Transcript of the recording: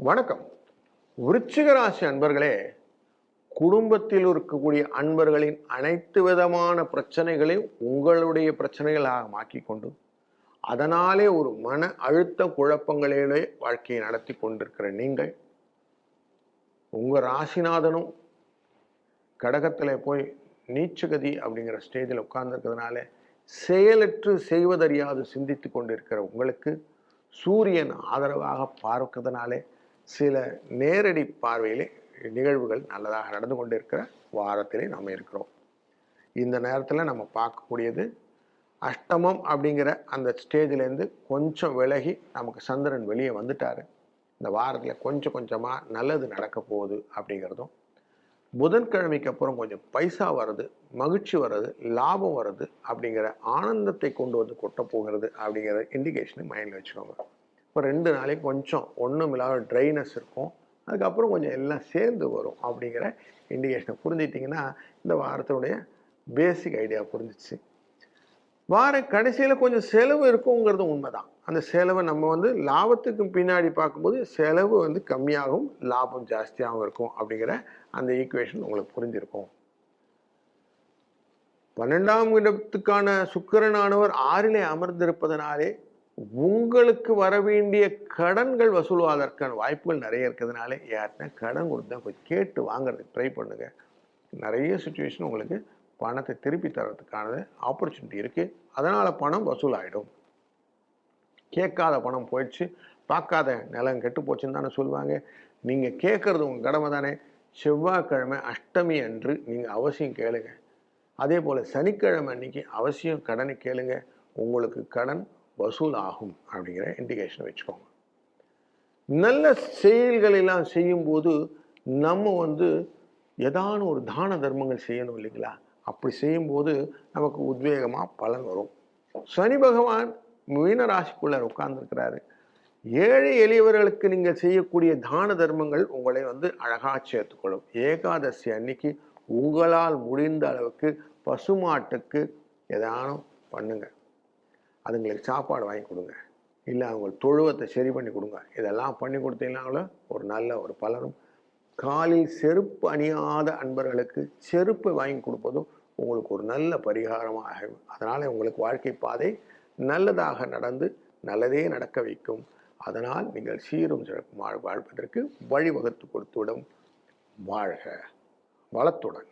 வணக்கம். விருச்சிக ராசி அன்பர்களே குடும்பத்தில் இருக்கக்கூடிய அன்பர்களின் அனைத்து விதமான பிரச்சனைகளையும் உங்களுடைய பிரச்சனைகளாக மாற்றிக் கொண்டு அதனாலே ஒரு மன அழுத்த குழப்பங்களிலே வாழ்க்கையை நடத்தி கொண்டிருக்கிற நீங்கள் உங்கள் ராசிநாதனும் கடகத்தில் போய் நீச்சகதி அப்படிங்கிற ஸ்டேஜில் உட்கார்ந்துருக்கிறதுனால செயலற்று செய்வதறியாது சிந்தித்து கொண்டிருக்கிற உங்களுக்கு சூரியன் ஆதரவாக பார்க்கிறதுனாலே சில நேரடி பார்வையிலே நிகழ்வுகள் நல்லதாக நடந்து கொண்டிருக்கிற வாரத்திலே நாம் இருக்கிறோம். இந்த நேரத்தில் நம்ம பார்க்கக்கூடியது அஷ்டமம் அப்படிங்கிற அந்த ஸ்டேஜ்லேருந்து கொஞ்சம் விலகி நமக்கு சந்திரன் வெளியே வந்துட்டாரு. இந்த வாரத்தில் கொஞ்சம் கொஞ்சமாக நல்லது நடக்க போகுது அப்படிங்கிறதும் புதன்கிழமைக்கு அப்புறம் கொஞ்சம் பைசா வருது மகிழ்ச்சி வருது லாபம் வருது அப்படிங்கிற ஆனந்தத்தை கொண்டு வந்து கொட்ட போகிறது அப்படிங்கிற இண்டிகேஷனை மைண்டில் வச்சுக்கோங்க. இப்போ ரெண்டு நாளைக்கு கொஞ்சம் ஒன்றும் இல்லாத ட்ரைனஸ் இருக்கும். அதுக்கப்புறம் கொஞ்சம் எல்லாம் சேர்ந்து வரும் அப்படிங்கிற இண்டிகேஷனை புரிஞ்சிட்டிங்கன்னா இந்த வாரத்தினுடைய பேசிக் ஐடியா புரிஞ்சிச்சு. வார கடைசியில் கொஞ்சம் செலவு இருக்குங்கிறது உண்மைதான். அந்த செலவை நம்ம வந்து லாபத்துக்கு பின்னாடி பார்க்கும்போது செலவு வந்து கம்மியாகவும் லாபம் ஜாஸ்தியாகவும் இருக்கும் அப்படிங்கிற அந்த ஈக்குவேஷன் உங்களுக்கு புரிஞ்சிருக்கும். பன்னெண்டாம் இடத்துக்கான சுக்கரனானவர் ஆறிலே அமர்ந்திருப்பதனாலே உங்களுக்கு வர வேண்டிய கடன்கள் வசூலுவதற்கான வாய்ப்புகள் நிறைய இருக்கிறதுனால யார்கிட்ட கடன் கொடுத்தா போய் கேட்டு வாங்குறதுக்கு ட்ரை பண்ணுங்க. நிறைய சுச்சுவேஷன் உங்களுக்கு பணத்தை திருப்பி தர்றதுக்கான ஆப்பர்ச்சுனிட்டி இருக்குது அதனால் பணம் வசூலாயிடும். கேட்காத பணம் போயிடுச்சு. பார்க்காத நிலம் கெட்டு போச்சுன்னு தானே சொல்லுவாங்க. நீங்கள் கேட்குறது உங்கள் கடமை தானே. செவ்வாய்க்கிழமை அஷ்டமி அன்று நீங்கள் அவசியம் கேளுங்க. அதே போல் சனிக்கிழமை அன்னைக்கு அவசியம் கடனை கேளுங்க. உங்களுக்கு கடன் வசூல் ஆகும் அப்படிங்கிற இண்டிகேஷன் வச்சுக்கோங்க. நல்ல செயல்கள் எல்லாம் செய்யும்போது நம்ம வந்து ஏதான ஒரு தான தர்மங்கள் செய்யணும் இல்லைங்களா? அப்படி செய்யும்போது நமக்கு உத்வேகமாக பலன் வரும். சனி பகவான் மீன ராசிக்குள்ளே உட்கார்ந்துருக்கிறாரு. ஏழை எளியவர்களுக்கு நீங்கள் செய்யக்கூடிய தான தர்மங்கள் உங்களை வந்து அழகாக சேர்த்துக்கொள்ளும். ஏகாதசி அன்னைக்கு உங்களால் முடிந்த அளவுக்கு பசுமாட்டுக்கு ஏதானும் பண்ணுங்கள் அதுங்களுக்கு சாப்பாடு வாங்கி கொடுங்க. இல்லை அவங்க தொழுவத்தை சரி பண்ணி கொடுங்க. இதெல்லாம் பண்ணி கொடுத்தீங்கன்னாலும் ஒரு நல்ல ஒரு பலனும். காலில் செருப்பு அணியாத அன்பர்களுக்கு செருப்பு வாங்கி கொடுப்பதும் உங்களுக்கு ஒரு நல்ல பரிகாரமாக ஆகும். அதனால் உங்களுக்கு வாழ்க்கை பாதை நல்லதாக நடந்து நல்லதே நடக்க வைக்கும். அதனால் நீங்கள் சீரும் சிறப்புமாக வாழ்வதற்கு வழிவகுத்து கொடுத்துவிடும். வாழ்க வளத்துடன்.